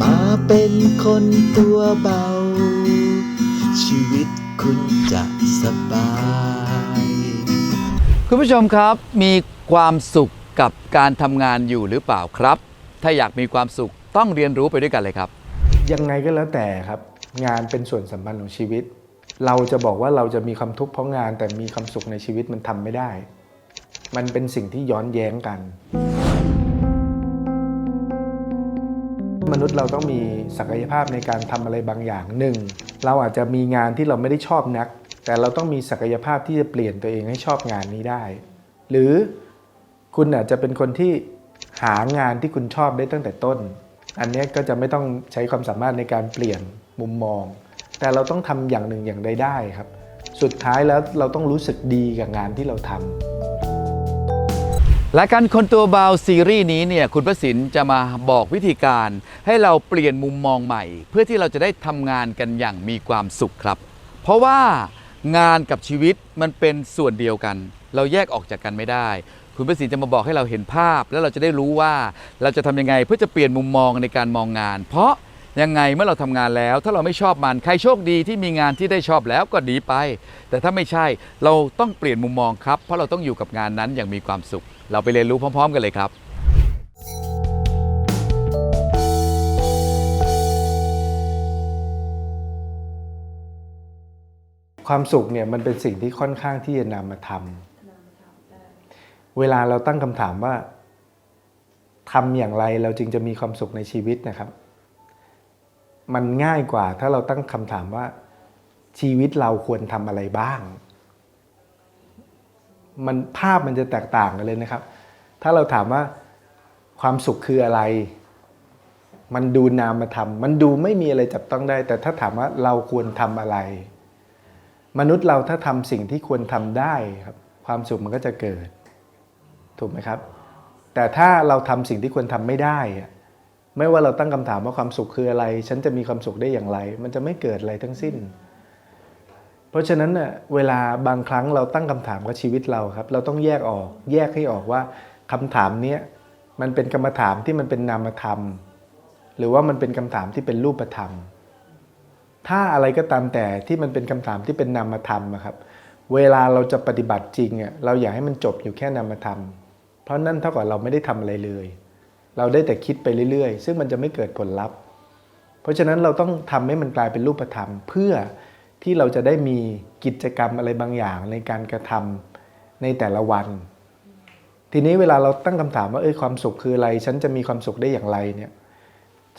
มาเป็นคนตัวเบา ชีวิตคุณจะสบาย คุณผู้ชมครับมีความสุขกับการทำงานอยู่หรือเปล่าครับ ถ้าอยากมีความสุขต้องเรียนรู้ไปด้วยกันเลยครับ ยังไงก็แล้วแต่ครับ งานเป็นส่วนสำคัญของชีวิต เราจะบอกว่าเราจะมีความทุกข์เพราะงาน แต่มีความสุขในชีวิตมันทำไม่ได้ มันเป็นสิ่งที่ย้อนแย้งกัน มนุษย์เราต้องมีศักยภาพในการทำอะไรบางอย่างหนึ่งเราอาจจะมีงานที่เราไม่ได้ชอบนัก แต่เราต้องมีศักยภาพที่จะเปลี่ยนตัวเองให้ชอบงานนี้ได้ หรือคุณอาจจะเป็นคนที่หางานที่คุณชอบได้ตั้งแต่ต้น อันนี้ก็จะไม่ต้องใช้ความสามารถในการเปลี่ยนมุมมอง แต่เราต้องทำอย่างหนึ่งอย่างใดได้ครับ สุดท้ายแล้วเราต้องรู้สึกดีกับงานที่เราทำ และการคนตัวเบาซีรีส์นี้เนี่ยคุณประสินจะมาบอกวิธีการ ให้เราเปลี่ยนมุมมองใหม่ เพื่อที่เราจะได้ทำงานกันอย่างมีความสุขครับ เพราะว่างานกับชีวิตมันเป็นส่วนเดียวกัน เราแยกออกจากกันไม่ได้ คุณประสินจะมาบอกให้เราเห็นภาพ แล้วเราจะได้รู้ว่าเราจะทำยังไงเพื่อจะเปลี่ยนมุมมองในการมองงาน เพราะ ยังไงเมื่อเราทำงานแล้ว ถ้าเราไม่ชอบมันใครโชคดีที่มีงานที่ได้ชอบแล้วก็ดีไป แต่ถ้าไม่ใช่เราต้องเปลี่ยนมุมมองครับ เพราะเราต้องอยู่กับงานนั้นอย่างมีความสุข เราไปเรียนรู้พร้อม ๆ กันเลยครับความสุขเนี่ยมันเป็นสิ่งที่ค่อนข้างที่จะนำมาทำเวลาเราตั้งคำถามว่าทำอย่างไรเราจึงจะมีความสุขในชีวิตนะครับ มันง่ายกว่า ถ้าเราตั้งคำถามว่า ชีวิตเราควรทำอะไรบ้าง มันภาพมันจะแตกต่างกันเลยนะครับ ถ้าเราถามว่าความสุขคืออะไร มันดูนามธรรมมันดูไม่มีอะไรจับต้องได้ แต่ถ้าถามว่าเราควรทำอะไร มนุษย์เราถ้าทำสิ่งที่ควรทำได้ครับ ความสุขมันก็จะเกิด ถูกไหมครับ แต่ถ้าเราทำสิ่งที่ควรทำไม่ได้อะ ไม่ว่าเราตั้งคำถามว่าความสุขคืออะไร ฉันจะมีความสุขได้อย่างไร มันจะไม่เกิดอะไรทั้งสิ้น เพราะฉะนั้นเน่ะเวลาบางครั้งเราตั้งคำถามกับชีวิตเราครับ เราต้องแยกออก แยกให้ออกว่าคำถามเนี้ยมันเป็นคำถามที่มันเป็นนามธรรม หรือว่ามันเป็นคำถามที่เป็นรูปธรรม ถ้าอะไรก็ตามแต่ที่มันเป็นคำถามที่เป็นนามธรรมอะครับ เวลาเราจะปฏิบัติจริงอะเราอยากให้มันจบอยู่แค่นามธรรม เพราะนั่นเท่ากับเราไม่ได้ทำอะไรเลย เราได้แต่คิดไปเรื่อยๆ ซึ่งมันจะไม่เกิดผลลัพธ์ เพราะฉะนั้นเราต้องทำให้มันกลายเป็นรูปธรรม เพื่อที่เราจะได้มีกิจกรรมอะไรบางอย่างในการกระทำในแต่ละวัน ทีนี้เวลาเราตั้งคำถามว่าเอ้ยความสุขคืออะไร ฉันจะมีความสุขได้อย่างไรเนี่ย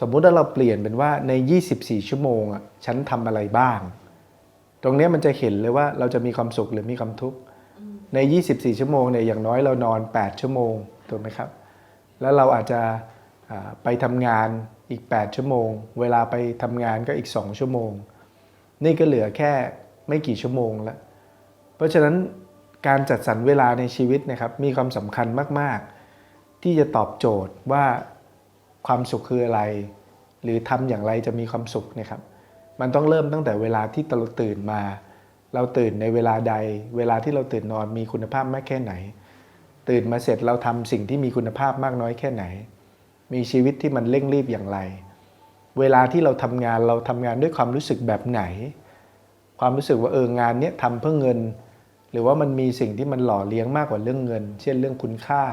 สมมุติว่าเราเปลี่ยนเป็นว่าใน 24 ชั่วโมงอะฉันทำอะไรบ้าง ตรงนี้มันจะเห็นเลยว่าเราจะมีความสุขหรือมีความทุกข์ใน 24 ชั่วโมงเนี่ยอย่างน้อยเรานอน 8 ชั่วโมงถูกไหมครับ แล้วเราอาจจะไปทำงานอีก 8 ชั่วโมง เวลาไปทำงานก็อีก 2 ชั่วโมง นี่ก็เหลือแค่ไม่กี่ชั่วโมงแล้ว เพราะฉะนั้นการจัดสรรเวลาในชีวิตนะครับมีความสำคัญมาก ๆ ที่จะตอบโจทย์ว่าความสุขคืออะไร หรือทำอย่างไรจะมีความสุขนะครับ มันต้องเริ่มตั้งแต่เวลาที่เราตื่นมา เราตื่นในเวลาใด เวลาที่เราตื่นนอนมีคุณภาพมากแค่ไหน ตื่นมาเสร็จเราทำสิ่งที่มีคุณภาพมากน้อยแค่ไหน มีชีวิตที่มันเร่งรีบอย่างไร เวลาที่เราทำงานเราทำงานด้วยความรู้สึกแบบไหน ความรู้สึกว่าเอองานเนี้ยทำเพื่อเงิน หรือว่ามันมีสิ่งที่มันหล่อเลี้ยงมากกว่าเรื่องเงิน เช่นเรื่องคุณค่า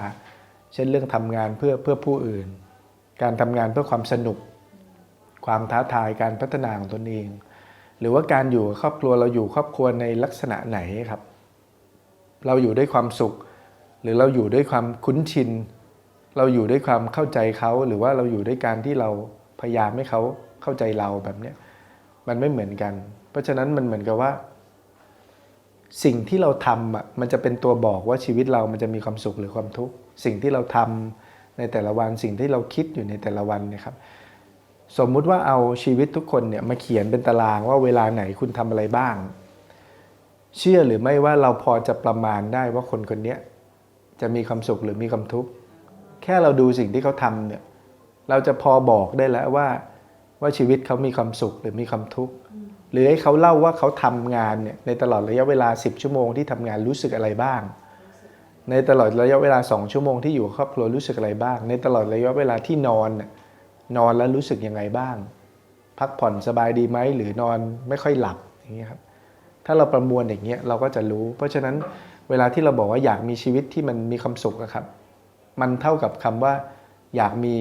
เช่นเรื่องทำงานเพื่อเพื่อผู้อื่น การทำงานเพื่อความสนุก ความท้าทายการพัฒนาของตนเอง หรือว่าการอยู่ครอบครัวเราอยู่ครอบครัวในลักษณะไหนครับ เราอยู่ด้วยความสุข หรือเราอยู่ด้วยความคุ้นชิน เราอยู่ด้วยความเข้าใจเขาหรือว่าเราอยู่ด้วยการที่เราพยายามให้เขาเข้าใจเราแบบเนี้ยมันไม่เหมือนกัน เพราะฉะนั้นมันเหมือนกับว่า สิ่งที่เราทำอะมันจะเป็นตัวบอกว่าชีวิตเรามันจะมีความสุขหรือความทุกข์สิ่งที่เราทำในแต่ละวันสิ่งที่เราคิดอยู่ในแต่ละวันเนะครับ สมมุติว่าเอาชีวิตทุกคนเนี่ยมาเขียนเป็นตารางว่าเวลาไหนคุณทำอะไรบ้าง เชื่อหรือไม่ว่าเราพอจะประมาณได้ว่าคนคนเนี้ย จะมีความสุขหรือมีความทุกข์ แค่เราดูสิ่งที่เขาทำเนี่ย เราจะพอบอกได้แล้วว่า ว่าชีวิตเขามีความสุขหรือมีความทุกข์ หรือให้เขาเล่าว่าเขาทำงานเนี่ยในตลอดระยะเวลา 10 ชั่วโมงที่ทำงานรู้สึกอะไรบ้าง ในตลอดระยะเวลา 2 ชั่วโมงที่อยู่ครอบครัวรู้สึกอะไรบ้าง ในตลอดระยะเวลาที่นอนนอนแล้วรู้สึกยังไงบ้าง พักผ่อนสบายดีไหมหรือนอนไม่ค่อยหลับอย่างเงี้ยครับถ้าเราประมวลอย่างเงี้ยเราก็จะรู้ เพราะฉะนั้น เวลาที่เราบอกว่าอยากมีชีวิตที่มันมีความสุขอะครับ มันเท่ากับคำว่า อยากมี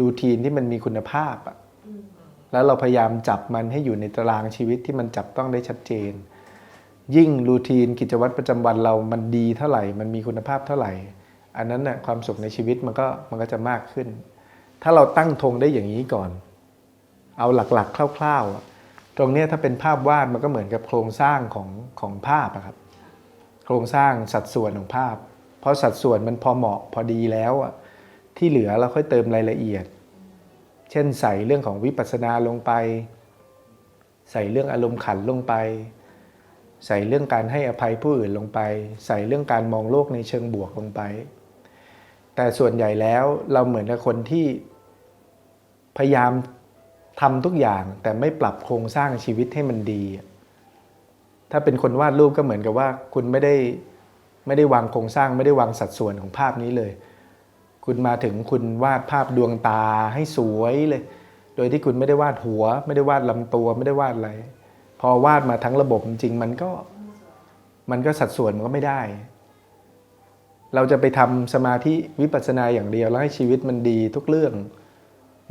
รูทีนที่มันมีคุณภาพอะแล้วเราพยายามจับมันให้อยู่ในตารางชีวิตที่มันจับต้องได้ชัดเจน ยิ่งรูทีนกิจวัตรประจำวันเรามันดีเท่าไหร่ มันมีคุณภาพเท่าไหร่ อันนั้นน่ะความสุขในชีวิตมันก็มันก็จะมากขึ้น ถ้าเราตั้งธงได้อย่างนี้ก่อน เอาหลักๆคร่าวๆตรงเนี้ยถ้าเป็นภาพวาดมันก็เหมือนกับโครงสร้างของของภาพอะครับ โครงสร้างสัดส่วนของภาพ เพราะสัดส่วนมันพอเหมาะพอดีแล้วอะที่เหลือเราค่อยเติมรายละเอียด เช่นใส่เรื่องของวิปัสสนาลงไป ใส่เรื่องอารมณ์ขันลงไป ใส่เรื่องการให้อภัยผู้อื่นลงไป ใส่เรื่องการมองโลกในเชิงบวกลงไป แต่ส่วนใหญ่แล้วเราเหมือนกับคนที่พยายามทำทุกอย่างแต่ไม่ปรับโครงสร้างชีวิตให้มันดี ถ้าเป็นคนวาดรูปก็เหมือนกับว่า คุณไม่ได้ไม่ได้วางโครงสร้าง ไม่ได้วางสัดส่วนของภาพนี้เลย คุณมาถึงคุณวาดภาพดวงตาให้สวยเลย โดยที่คุณไม่ได้วาดหัว ไม่ได้วาดลำตัวไม่ได้วาดอะไร พอวาดมาทั้งระบบจริงมันก็มันก็สัดส่วนมันก็ไม่ได้ เราจะไปทำสมาธิวิปัสสนาอย่างเดียวแล้วให้ชีวิตมันดีทุกเรื่อง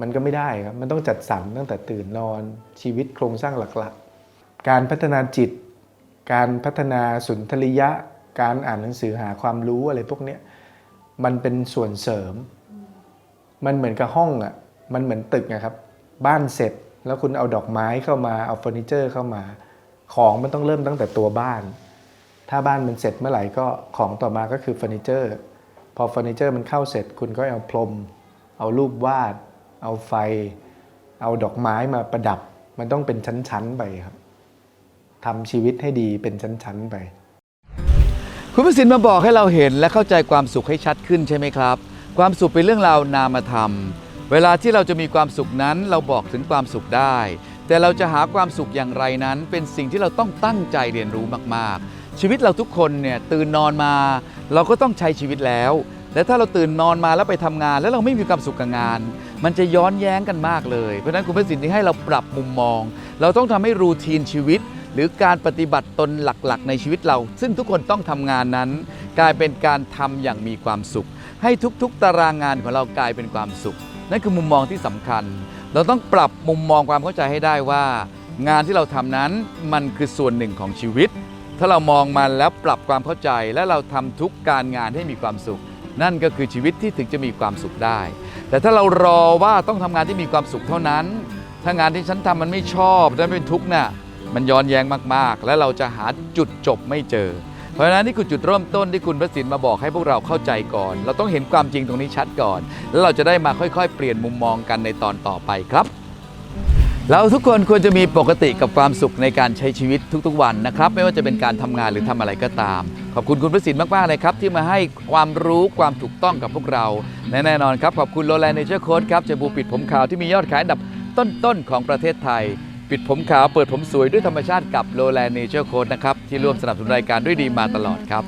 มันก็ไม่ได้ครับ มันต้องจัดสรรตั้งแต่ตื่นนอนชีวิตโครงสร้างหลักๆ การพัฒนาจิต การพัฒนาสุนทรียะ การอ่านหนังสือหาความรู้อะไรพวกนี้มันเป็นส่วนเสริม มันเหมือนกับห้องอะมันเหมือนตึกนะครับ บ้านเสร็จแล้วคุณเอาดอกไม้เข้ามาเอาเฟอร์นิเจอร์เข้ามา ของมันต้องเริ่มตั้งแต่ตัวบ้าน ถ้าบ้านมันเสร็จเมื่อไหร่ก็ของต่อมาก็คือเฟอร์นิเจอร์ พอเฟอร์นิเจอร์มันเข้าเสร็จ คุณก็เอาพรม เอารูปวาด เอาไฟ เอาดอกไม้มาประดับ มันต้องเป็นชั้นๆไปครับ ทำชีวิตให้ดีเป็นชั้นๆไป คุณประสิทธิ์มาบอกให้เราเห็นและเข้าใจความสุขให้ชัดขึ้นใช่ไหมครับ ความสุขเป็นเรื่องราวนามธรรม เวลาที่เราจะมีความสุขนั้นเราบอกถึงความสุขได้ แต่เราจะหาความสุขอย่างไรนั้น เป็นสิ่งที่เราต้องตั้งใจเรียนรู้มากๆ ชีวิตเราทุกคนเนี่ยตื่นนอนมา เราก็ต้องใช้ชีวิตแล้วและถ้าเราตื่นนอนมาแล้วไปทำงาน แล้วเราไม่มีความสุขกับงาน มันจะย้อนแย้งกันมากเลย เพราะฉะนั้นคุณประสิทธิ์ให้เราปรับมุมมอง เราต้องทำให้รูทีนชีวิต หรือการปฏิบัติตนหลักๆ ในชีวิตเรา ซึ่งทุกคนต้องทำงานนั้น กลายเป็นการทำอย่างมีความสุข ให้ทุกๆ ตารางงานของเรากลายเป็นความสุข นั่นคือมุมมองที่สำคัญ เราต้องปรับมุมมองความเข้าใจให้ได้ว่า งานที่เราทำนั้นมันคือส่วนหนึ่งของชีวิต ถ้าเรามองมันแล้วปรับความเข้าใจและเราทำทุกการงานให้มีความสุข นั่นก็คือชีวิตที่ถึงจะมีความสุขได้ แต่ถ้าเรารอว่าต้องทำงานที่มีความสุขเท่านั้น ถ้างานที่ฉันทำมันไม่ชอบและเป็นทุกข์น่ะ มันย้อนแย้งมากๆ และเราจะหาจุดจบไม่เจอ เพราะฉะนั้นนี่คือจุดเริ่มต้นที่คุณพระสินมาบอกให้พวกเราเข้าใจก่อน เราต้องเห็นความจริงตรงนี้ชัดก่อน แล้วเราจะได้มาค่อยๆ เปลี่ยนมุมมองกันในตอนต่อไปครับเราทุกคนควรจะมีปกติกับความสุขในการใช้ชีวิตทุกๆวันนะครับ ไม่ว่าจะเป็นการทำงานหรือทำอะไรก็ตาม ขอบคุณคุณประสิทธิ์มากๆเลยครับ ที่มาให้ความรู้ความถูกต้องกับพวกเราและแน่นอนครับ ขอบคุณโลแลนเนเจอร์โค้ดครับเจบูปิดผมขาวที่มียอดขายอันดับต้นๆของประเทศไทย ปิดผมขาวเปิดผมสวยด้วยธรรมชาติกับโลแลนเนเจอร์โค้ดนะครับ ที่ร่วมสนับสนุนรายการด้วยดีมาตลอดครับ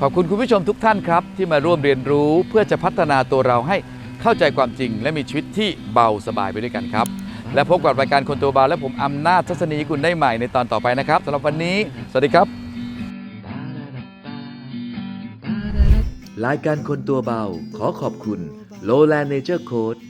ขอบคุณคุณผู้ชมทุกท่านครับ ที่มาร่วมเรียนรู้เพื่อจะพัฒนาตัวเราให้เข้าใจความจริง และมีชีวิตที่เบาสบายไปด้วยกันครับ และพบกับรายการคนตัวเบาและผมอำนาจทัศนีคุณได้ใหม่ในตอนต่อไปนะครับสำหรับวันนี้ สวัสดีครับ รายการคนตัวเบาขอขอบคุณ Lowland Nature Code ร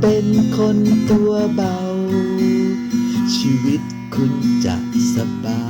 เป็นคนตัวเบา ชีวิตคุณจะสบาย